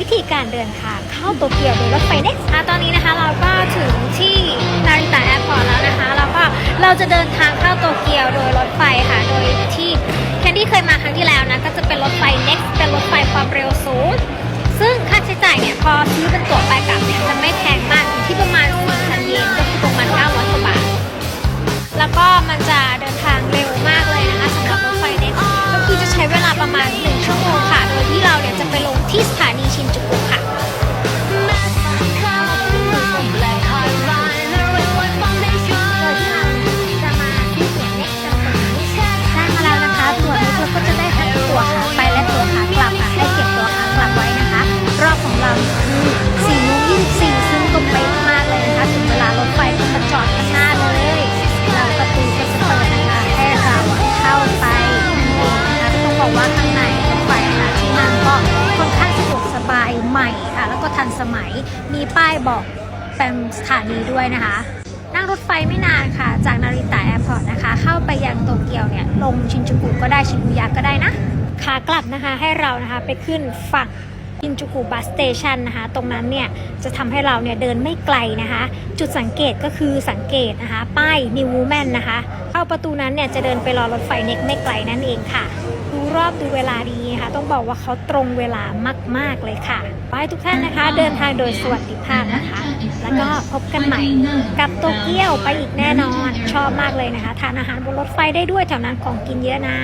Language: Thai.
วิธีการเดินทางเข้าโตเกียวโดยรถไฟเน็กตอนนี้นะคะเราก็ถึงที่นาริตะแอร์พอร์ตแล้วนะคะ แล้วก็เราจะเดินทางเข้าโตเกียวโดยรถไฟค่ะ โดยที่แคนดี้เคยมาครั้งที่แล้วนะ ก็จะเป็นรถไฟ Next เป็นรถไฟความเร็วสูง ซึ่งค่าใช้จ่ายเนี่ยพอซื้อเป็นตั๋วไปกลับเนี่ยจะไม่แพงมากอยู่ที่ประมาณ4,000เยนก็คือประมาณ900กว่าบาท แล้วก็มันจะเดินทางเร็วมากเลยนะคะสำหรับรถไฟเน็กก็คือจะใช้เวลาประมาณ1ชั่วโมงค่ะ โดยที่เราเนี่ยจะไปลงที่สถาน ใหม่ค่ะแล้วก็ทันสมัยมีป้ายบอกเป็นสถานีด้วยนะคะ นั่งรถไฟไม่นานค่ะ จากนาริตะแอร์พอร์ตนะคะ เข้าไปยังโตเกียวเนี่ย ลงชินจูกุก็ได้ชิบุยะก็ได้นะขากลับนะคะให้เรานะคะไปขึ้นฝั่ง นจูกุบัสสเตชันนะคะ ตรงนั้นเนี่ยจะทำให้เราเนี่ยเดินไม่ไกลนะคะ จุดสังเกตก็คือสังเกตนะคะ ป้าย New Woman นะคะ เข้าประตูนั้นเนี่ยจะเดินไปรอรถไฟเน็กไม่ไกลนั่นเองค่ะ ดูรอบดูเวลาดีค่ะต้องบอกว่าเขาตรงเวลามาก ๆ เลยค่ะขอให้ทุกท่านนะคะ เดินทางโดยสวัสดิภาพนะคะ แล้วก็พบกันใหม่กับโตเกียวไปอีกแน่นอน ชอบมากเลยนะคะ ทานอาหารบนรถไฟได้ด้วยแถวนั้นของกินเยอะนะ